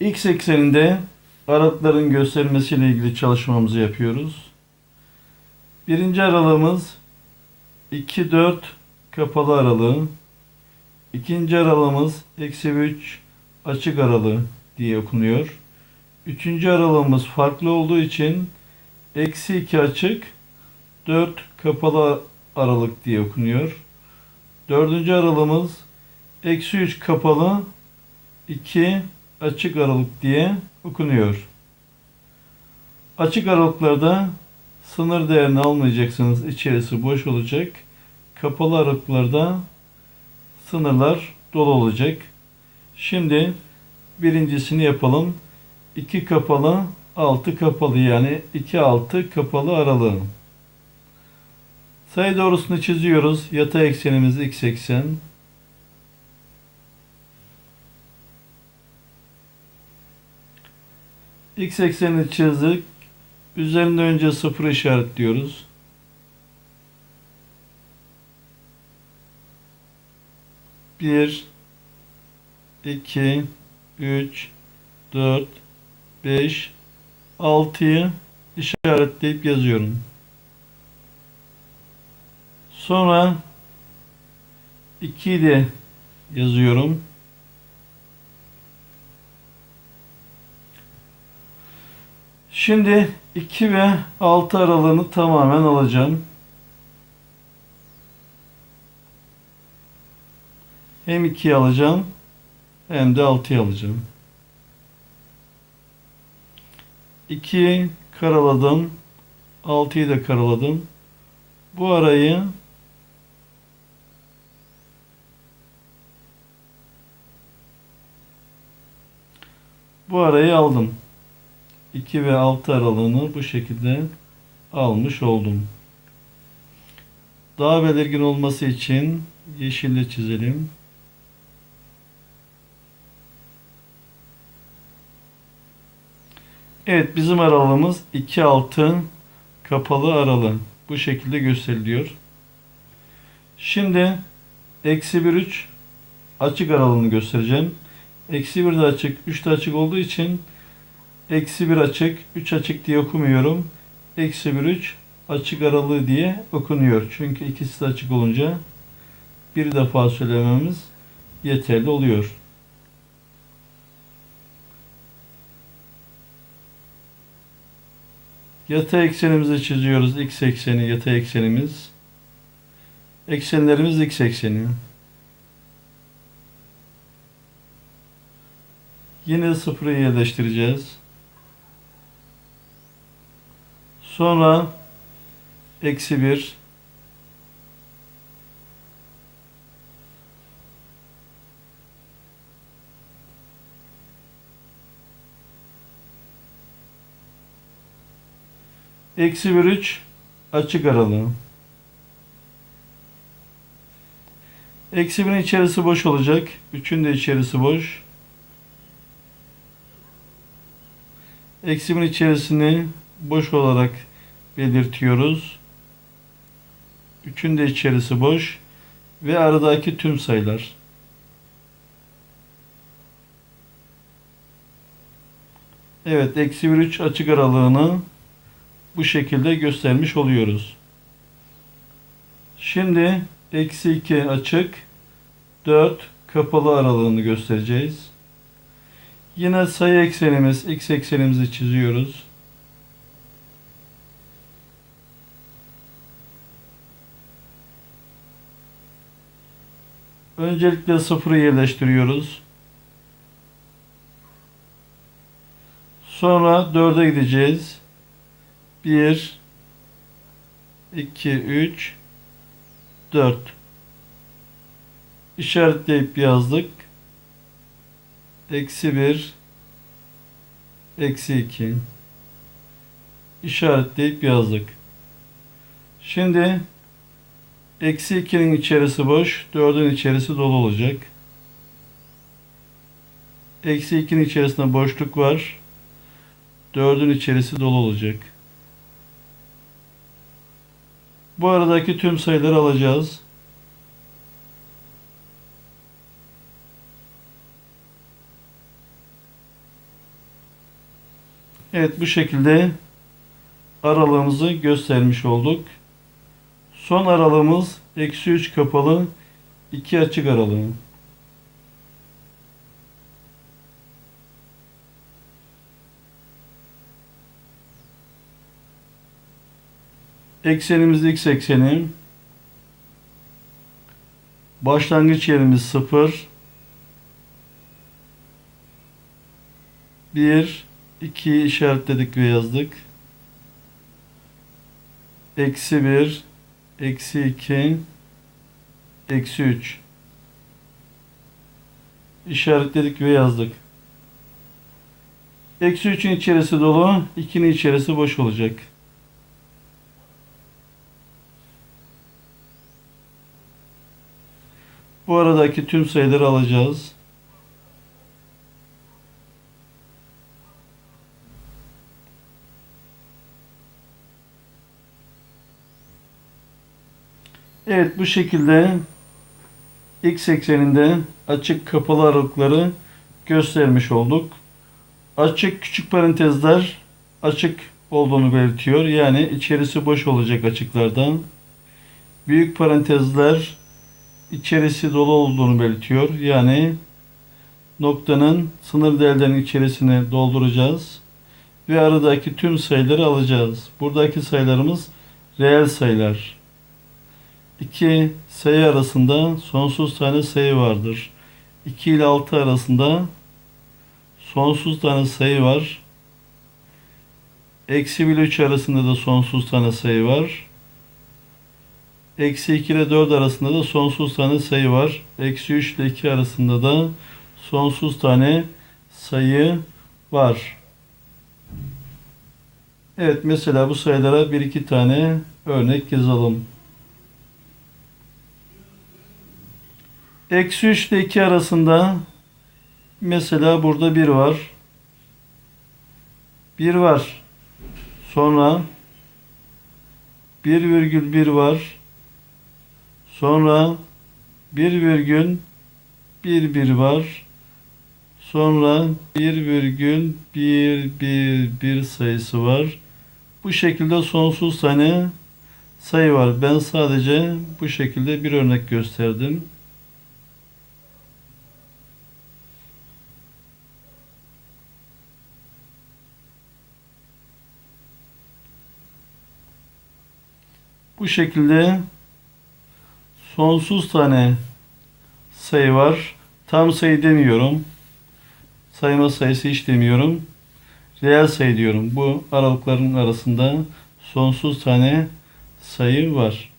X ekseninde aralıkların gösterilmesiyle ilgili çalışmamızı yapıyoruz. Birinci aralığımız 2-4 kapalı aralığı. İkinci aralığımız eksi 3 açık aralığı diye okunuyor. Üçüncü aralığımız farklı olduğu için eksi 2 açık 4 kapalı aralık diye okunuyor. Dördüncü aralığımız eksi 3 kapalı 2 açık aralık diye okunuyor. Açık aralıklarda sınır değerini almayacaksınız. İçerisi boş olacak. Kapalı aralıklarda sınırlar dolu olacak. Şimdi birincisini yapalım. 2 kapalı 6 kapalı yani 2 6 kapalı aralığı. Sayı doğrusunu çiziyoruz. Yatay eksenimiz x eksen. X eksenini çizdik. Üzerinde önce sıfır işaretliyoruz. Bir, iki, üç, dört, beş, altıyı işaretleyip yazıyorum. Sonra 2'yi de yazıyorum. Şimdi 2 ve 6 aralığını tamamen alacağım. Hem 2'yi alacağım hem de 6'yı alacağım. 2'yi karaladım. 6'yı da karaladım. Bu arayı bu arayı aldım. 2 ve 6 aralığını bu şekilde almış oldum. Daha belirgin olması için yeşille çizelim. Evet bizim aralığımız 2 6 kapalı aralığı. Bu şekilde gösteriliyor. Şimdi eksi 1 3 açık aralığını göstereceğim. Eksi 1 de açık 3 de açık olduğu için Eksi 1 açık, 3 açık diye okumuyorum. Eksi 1, 3 açık aralığı diye okunuyor. Çünkü ikisi de açık olunca bir defa söylememiz yeterli oluyor. Yatay eksenimizi çiziyoruz. X ekseni, yatay eksenimiz. Eksenlerimiz x ekseni. Yine sıfırı yerleştireceğiz. Sonra eksi 1 Eksi 1 3 açık aralığı. Eksi 1'in içerisi boş olacak. 3'ün de içerisi boş. Eksi 1'in içerisini boş olarak belirtiyoruz. Üçün de içerisi boş ve aradaki tüm sayılar. Evet, eksi 1 3 açık aralığını bu şekilde göstermiş oluyoruz. Şimdi eksi 2 açık 4 kapalı aralığını göstereceğiz. Yine sayı eksenimiz, x eksenimizi çiziyoruz. Öncelikle sıfırı yerleştiriyoruz. Sonra 4'e gideceğiz. 1 2 3 4 İşaretleyip yazdık. Eksi 1 Eksi 2 İşaretleyip yazdık. Şimdi Eksi 2'nin içerisi boş. 4'ün içerisi dolu olacak. Eksi 2'nin içerisinde boşluk var. 4'ün içerisi dolu olacak. Bu aradaki tüm sayıları alacağız. Evet bu şekilde aralığımızı göstermiş olduk. Son aralığımız eksi 3 kapalı 2 açık aralığı. Eksenimiz x ekseni. Başlangıç yerimiz 0. 1 2 işaretledik ve yazdık. Eksi 1 Eksi 2 Eksi 3 İşaretledik ve yazdık. Eksi 3'ün içerisi dolu, 2'nin içerisi boş olacak. Bu aradaki tüm sayıları alacağız. Evet bu şekilde x ekseninde açık kapalı aralıkları göstermiş olduk. Açık küçük parantezler açık olduğunu belirtiyor. Yani içerisi boş olacak açıklardan. Büyük parantezler içerisi dolu olduğunu belirtiyor. Yani noktanın sınır değerlerinin içerisine dolduracağız. Ve aradaki tüm sayıları alacağız. Buradaki sayılarımız reel sayılar. İki sayı arasında sonsuz tane sayı vardır. 2 ile 6 arasında sonsuz tane sayı var. Eksi 1 ile 3 arasında da sonsuz tane sayı var. Eksi 2 ile 4 arasında da sonsuz tane sayı var. Eksi 3 ile 2 arasında da sonsuz tane sayı var. Evet mesela bu sayılara bir iki tane örnek yazalım. Eksi 3 ile 2 arasında mesela burada 1 var. 1 var. Sonra 1,1 var. Sonra 1,11 var. Sonra 1,111 sayısı var. Bu şekilde sonsuz tane sayı var. Ben sadece bu şekilde bir örnek gösterdim. Bu şekilde sonsuz tane sayı var. Tam sayı demiyorum. Sayma sayısı hiç demiyorum. Reel sayı diyorum. Bu aralıkların arasında sonsuz tane sayı var.